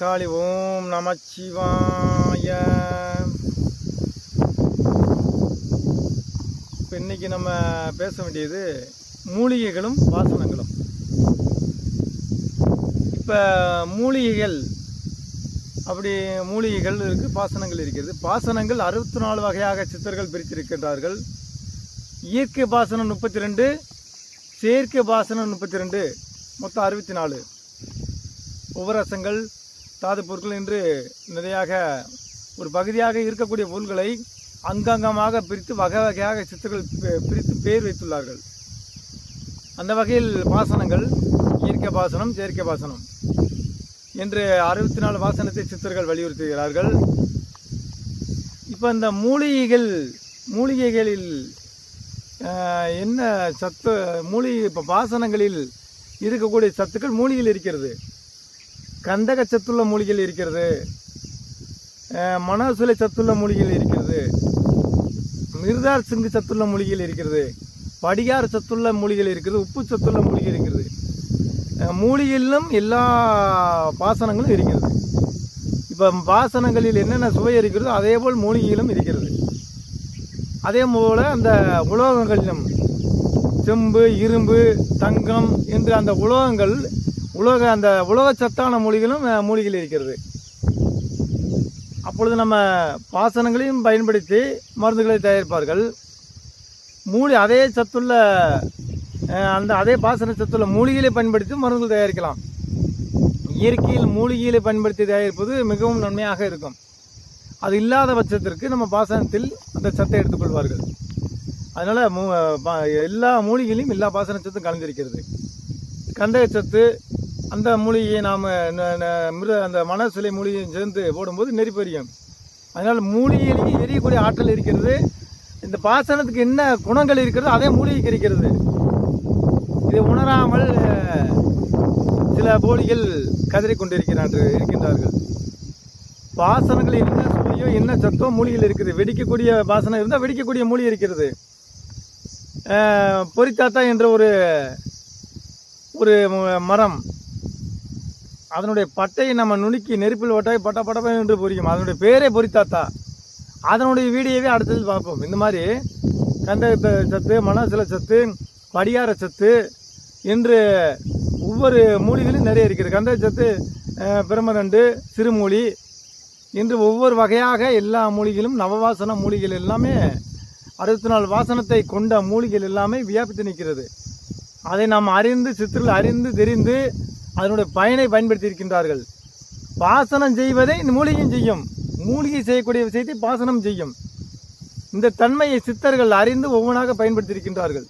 காளி ஓம் நமச்சிவாய. இப்போ இன்னைக்கு நம்ம பேச வேண்டியது மூலிகைகளும் வாசனங்களும். இப்போ மூலிகைகள் அப்படி மூலிகைகள் இருக்குது பாசனங்கள் இருக்கிறது. பாசனங்கள் அறுபத்தி நாலு வகையாக சித்தர்கள் பிரித்திருக்கின்றார்கள். இயற்கை பாசனம் முப்பத்தி ரெண்டு செயற்கை பாசனம் முப்பத்தி ரெண்டு மொத்தம் அறுபத்தி நாலு உபரசங்கள் தாது பொருட்கள் என்று நிறையாக ஒரு பகுதியாக இருக்கக்கூடிய பொருள்களை அங்கங்கமாக பிரித்து வகை வகையாக சித்தர்கள் பிரித்து பேர் வைத்துள்ளார்கள். அந்த வகையில் பாசனங்கள் இயற்கை பாசனம் செயற்கை பாசனம். என்று அறுபத்தி நாலு வாசனத்தை சித்தர்கள் வலியுறுத்துகிறார்கள். இப்போ இந்த மூலிகைகள் மூலிகைகளில் என்ன சத்து மூலிகை இப்போ பாசனங்களில் இருக்கக்கூடிய சத்துக்கள் மூலிகையில் இருக்கிறது. கந்தக சத்துள்ள மூலிகைகள் இருக்கிறது. ஆஹ், மனோசுலை சத்துள்ள மூலிகைகள் இருக்கிறது. மிருதார் சிங்கு சத்துள்ள மூலிகைகள் இருக்கிறது. படிகார சத்துள்ள மூலிகைகள் இருக்கிறது. உப்பு சத்துள்ள மூலிகை இருக்கிறது. மூலிகையிலும் எல்லா பாசனங்களும் இருக்கிறது. இப்போ பாசனங்களில் என்னென்ன சுவை இருக்கிறதோ அதே போல் மூலிகையிலும் இருக்கிறது. அதே போல் அந்த உலோகங்களிலும் செம்பு இரும்பு தங்கம் என்று அந்த உலோகங்கள் உலக அந்த உலக சத்தான மூலிகளும் மூலிகையில் இருக்கிறது. அப்பொழுது நம்ம பாசனங்களையும் பயன்படுத்தி மருந்துகளை தயாரிப்பார்கள். மூலி அதே சத்துள்ள அந்த அதே பாசன சத்துள்ள மூலிகைகளை பயன்படுத்தி மருந்துகள் தயாரிக்கலாம். இயற்கையில் மூலிகைகளை பயன்படுத்தி தயாரிப்பது மிகவும் நன்மையாக இருக்கும். அது இல்லாத பட்சத்திற்கு நம்ம பாசனத்தில் அந்த சத்தை எடுத்துக்கொள்வார்கள். அதனால் மூ எல்லா மூலிகையிலையும் எல்லா பாசன சத்தும் கலந்திருக்கிறது. கந்தக சத்து அந்த மூலிகையை நாம் மிருத அந்த மனசிலை மூலிகையும் சேர்ந்து போடும்போது நெறிப்பறியும் அதனால் மூலிகையிலேயே எரியக்கூடிய ஆற்றல் இருக்கிறது. இந்த பாசனத்துக்கு என்ன குணங்கள் இருக்கிறதோ அதே மூலிகைக்கு இருக்கிறது. இதை உணராமல் சில போலிகள் கதறிக் கொண்டிருக்கிறார்கள் இருக்கின்றார்கள். பாசனங்கள் என்ன சுவையோ என்ன சத்தோ மூலிகையில் இருக்குது. வெடிக்கக்கூடிய பாசனம் இருந்தால் வெடிக்கக்கூடிய மூலிகை இருக்கிறது. அஹ், பொரித்தாத்தா என்ற ஒரு ஒரு மரம் அதனுடைய பட்டையை நம்ம நுணுக்கி நெருப்பில் ஒட்டாய் பட்ட பட்டப்ப என்று பொரிக்கும் அதனுடைய பேரே பொறித்தாத்தா அதனுடைய வீடியோவே அடுத்தது பார்ப்போம். இந்த மாதிரி கந்த சத்து மனசில சத்து படியார சத்து என்று ஒவ்வொரு மூலிகளும் நிறைய இருக்கிறது கந்தக சத்து அஹ், சிறுமூலி என்று ஒவ்வொரு வகையாக எல்லா மூலிகளும் நவவாசன மூலிகள் எல்லாமே அறுபத்தி நாலு வாசனத்தை கொண்ட மூலிகள் எல்லாமே வியாபித்து நிற்கிறது. அதை நாம் அறிந்து சித்திரில் அறிந்து தெரிந்து அதனுடைய பயனை பயன்படுத்தி இருக்கின்றார்கள் பாசனம் செய்வதை இந்த மூலிகையும் செய்யும். மூலிகை செய்யக்கூடிய விஷயத்தை பாசனம் செய்யும். இந்த தன்மையை சித்தர்கள் அறிந்து ஒவ்வொன்றாக பயன்படுத்தி இருக்கின்றார்கள்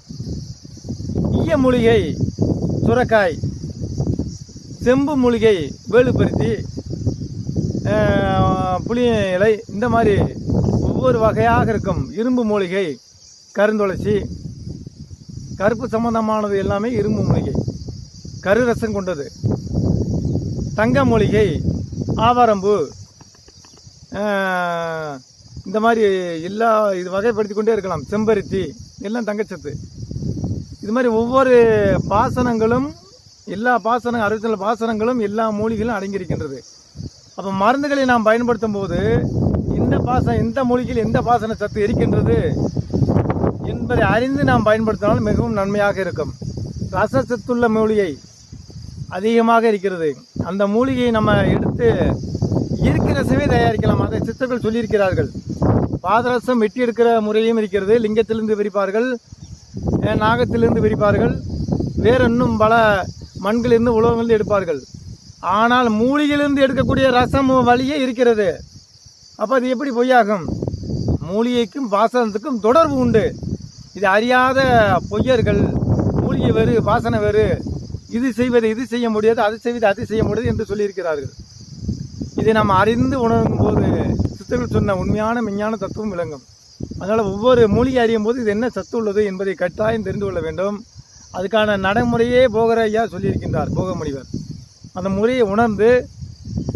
ஈய மூலிகை சுரக்காய் செம்பு மூலிகை வேலுப்பருத்தி புளி புளிய இலை இந்த மாதிரி ஒவ்வொரு வகையாக இருக்கும். இரும்பு மூலிகை கருந்துளசி கருப்பு சம்பந்தமானது எல்லாமே இரும்பு மூலிகை. கருரசம் கொண்டது. தங்க மூலிகை ஆவாரம்பூ இந்த மாதிரி எல்லா இது வகைப்படுத்தி கொண்டே இருக்கலாம். செம்பருத்தி எல்லாம் தங்கச்சத்து. இது மாதிரி ஒவ்வொரு பாசனங்களும் எல்லா பாசன அறுபத்தி பாசனங்களும் எல்லா மூலிகளும் அடங்கியிருக்கின்றது. அப்போ மருந்துகளை நாம் பயன்படுத்தும் போது இந்த பாசனம் எந்த மூலிகையில் எந்த பாசன சத்து இருக்கின்றது என்பதை அறிந்து நாம் பயன்படுத்தினால் மிகவும் நன்மையாக இருக்கும். ரச சத்துள்ள மூலிகை அதிகமாக இருக்கிறது. அந்த மூலிகையை நம்ம எடுத்து இயற்கை ரசமே தயாரிக்கலாம். அதை சித்தர்கள் சொல்லியிருக்கிறார்கள். பாதரசம் வெட்டி எடுக்கிற முறையும் இருக்கிறது. லிங்கத்திலிருந்து விரிப்பார்கள் நாகத்திலிருந்து விரிப்பார்கள் வேற இன்னும் பல மண்களிலிருந்து உலோகங்களிலிருந்து எடுப்பார்கள். ஆனால் மூலிகையிலிருந்து எடுக்கக்கூடிய ரசம் வழியே இருக்கிறது. அப்போ அது எப்படி பொய்யாகும்? மூலிகைக்கும் பாசனத்துக்கும் தொடர்பு உண்டு. இது அறியாத பொய்யர்கள். மூலிகை வேறு பாசனம் வேறு. இது செய்வது இது செய்ய முடியாது அது செய்வது அது செய்ய முடியாது என்று சொல்லியிருக்கிறார்கள். இதை நாம் அறிந்து உணரும் போது சித்தர்கள் சொன்ன உண்மையான மெஞ்ஞான தத்துவம் விளங்கும். அதனால் ஒவ்வொரு மூலிகை அறியும் போது இது என்ன சத்து உள்ளது என்பதை கட்டாயம் தெரிந்து கொள்ள வேண்டும். அதுக்கான நடைமுறையே போகிற ஐயா சொல்லியிருக்கின்றார் போக முனிவர். அந்த முறையை உணர்ந்து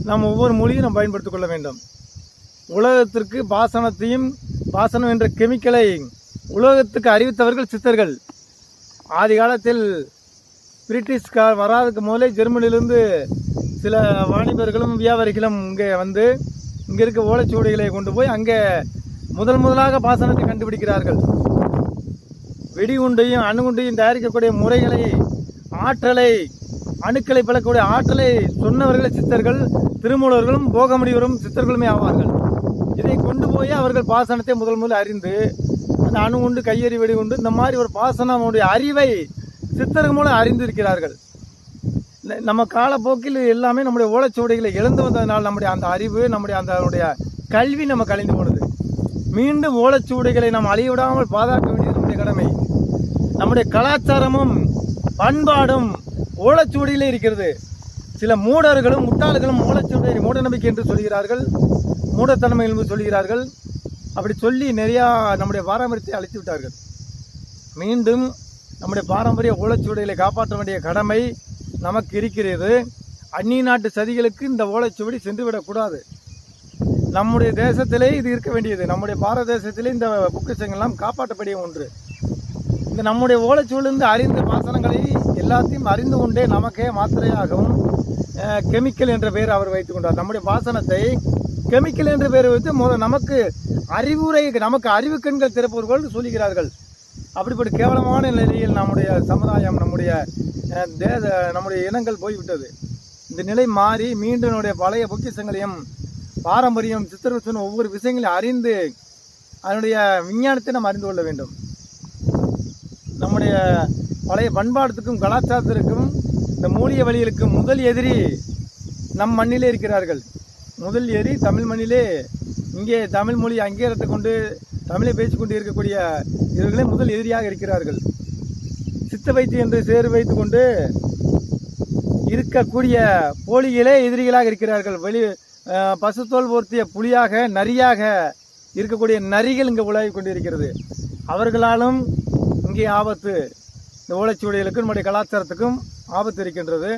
நாம் ஒவ்வொரு மொழியும் நாம் பயன்படுத்திக் கொள்ள வேண்டும். உலகத்திற்கு பாசனத்தையும் பாசனம் என்ற கெமிக்கலை உலகத்துக்கு அறிவித்தவர்கள் சித்தர்கள். ஆதி காலத்தில் பிரிட்டிஷ்கார் வராதுக்கு முதலே ஜெர்மனிலிருந்து சில வாணிபர்களும் வியாபாரிகளும் இங்கே வந்து இங்கே இருக்க ஓலைச்சுவடிகளை கொண்டு போய் அங்கே முதல் முதலாக பாசனத்தை கண்டுபிடிக்கிறார்கள். வெடிகுண்டையும் அணுகுண்டையும் தயாரிக்கக்கூடிய முறைகளை ஆற்றலை அணுக்களை பழக்கக்கூடிய ஆற்றலை சொன்னவர்களே சித்தர்கள் திருமூலர்களும் போகமுடிவரும் சித்தர்களுமே ஆவார்கள். இதை கொண்டு போய் அவர்கள் பாசனத்தை முதல் முதல் அறிந்து அந்த அணுகுண்டு கையெறி வெடிகுண்டு இந்த மாதிரி ஒரு பாசனமுடைய அறிவை சித்தர்கள் மூலம் அறிந்திருக்கிறார்கள். நம்ம காலப்போக்கில் எல்லாமே நம்முடைய ஓலைச்சுவடிகளை இழந்து வந்ததனால் நம்முடைய அந்த அறிவு நம்முடைய அந்த அதனுடைய கல்வி நம்ம கலைந்து போனது. மீண்டும் ஓலைச்சுவடிகளை நாம் அழிய விடாமல் பாதுகாக்க வேண்டியது நம்முடைய கடமை. நம்முடைய கலாச்சாரமும் பண்பாடும் ஓலைச்சுவடியிலே இருக்கிறது. சில மூடர்களும் முட்டாள்களும் ஓலைச்சுவடி மூட நம்பிக்கை என்று சொல்கிறார்கள் மூடத்தன்மை என்று சொல்கிறார்கள். அப்படி சொல்லி நிறையா நம்முடைய பாரம்பரியத்தை அழித்து விட்டார்கள். மீண்டும் நம்முடைய பாரம்பரிய ஓலைச்சுவடிகளை காப்பாற்ற வேண்டிய கடமை நமக்கு இருக்கிறது. அந்நிய நாட்டு சதிகளுக்கு இந்த ஓலைச்சுவடி சென்றுவிடக்கூடாது நம்முடைய தேசத்திலே இது இருக்க வேண்டியது. நம்முடைய பாரத தேசத்திலே இந்த பொக்கிஷங்கள்லாம் காப்பாற்றப்படிய ஒன்று. இந்த நம்முடைய ஓலைச்சுவடிலிருந்து அறிந்த பாசனங்களை எல்லாத்தையும் அறிந்து கொண்டே நமக்கே மாத்திரையாகவும் கெமிக்கல் என்ற பெயர் அவர் வைத்துக் கொண்டார். நம்முடைய பாசனத்தை கெமிக்கல் என்ற பெயர் வைத்து முதல் நமக்கு அறிவுரை நமக்கு அறிவு கண்கள் திறப்பவர்கள் சொல்லுகிறார்கள். அப்படிப்பட்ட கேவலமான நிலையில் நம்முடைய சமுதாயம் நம்முடைய தேச நம்முடைய இனங்கள் போய்விட்டது. இந்த நிலை மாறி மீண்டும் நம்முடைய பழைய பொக்கிஷங்களையும் பாரம்பரியம் சித்திர ஒவ்வொரு விஷயங்களையும் அறிந்து அதனுடைய விஞ்ஞானத்தை நாம் அறிந்து கொள்ள வேண்டும். நம்முடைய பழைய பண்பாட்டுக்கும் கலாச்சாரத்திற்கும் இந்த மூலிய வழிகளுக்கும் முதல் எதிரி நம் மண்ணிலே இருக்கிறார்கள். முதல் எதிரி தமிழ் மண்ணிலே இங்கே தமிழ் மொழி அங்கீகாரத்தை கொண்டு தமிழை பேசிக்கொண்டு இருக்கக்கூடிய இவர்களே முதல் எதிரியாக இருக்கிறார்கள். சித்த வைத்தியம் என்று சேறு வைத்து கொண்டு இருக்கக்கூடிய போலிகளே எதிரிகளாக இருக்கிறார்கள். வெளி பசுத்தோல் போர்த்திய புலியாக நரியாக இருக்கக்கூடிய நரிகள் இங்கே உலாவிக் கொண்டிருக்கிறது. அவர்களாலும் இங்கே ஆபத்து இந்த ஓலைச்சுவடிகளுக்கும் நம்முடைய கலாச்சாரத்துக்கும் ஆபத்து இருக்கின்றது.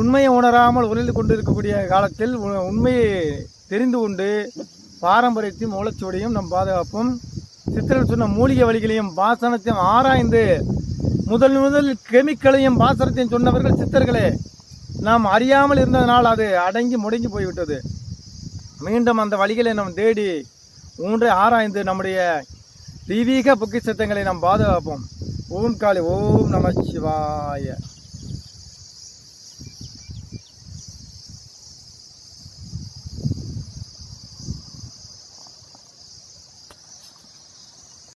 உண்மையை உணராமல் உணர்ந்து கொண்டு இருக்கக்கூடிய காலத்தில் உ- உண்மையை தெரிந்து கொண்டு பாரம்பரியத்தையும் ஓலைச்சுவடியும் நம் பாதுகாப்பும் சித்திரன் சொன்ன மூலிகை வழிகளையும் பாசனத்தையும் ஆராய்ந்து முதல் முதல் கெமிக்கலையும் பாசனத்தையும் சொன்னவர்கள் சித்தர்களே நாம் அறியாமல் இருந்ததனால் அது அடங்கி முடங்கி போய்விட்டது. மீண்டும் அந்த வழிகளை நாம் தேடி ஊன்றை ஆராய்ந்து நம்முடைய தெய்வீக பொக்கிஷத்தங்களை நாம் பாதுகாப்போம். ஓம் காளி ஓம் நம சிவாய.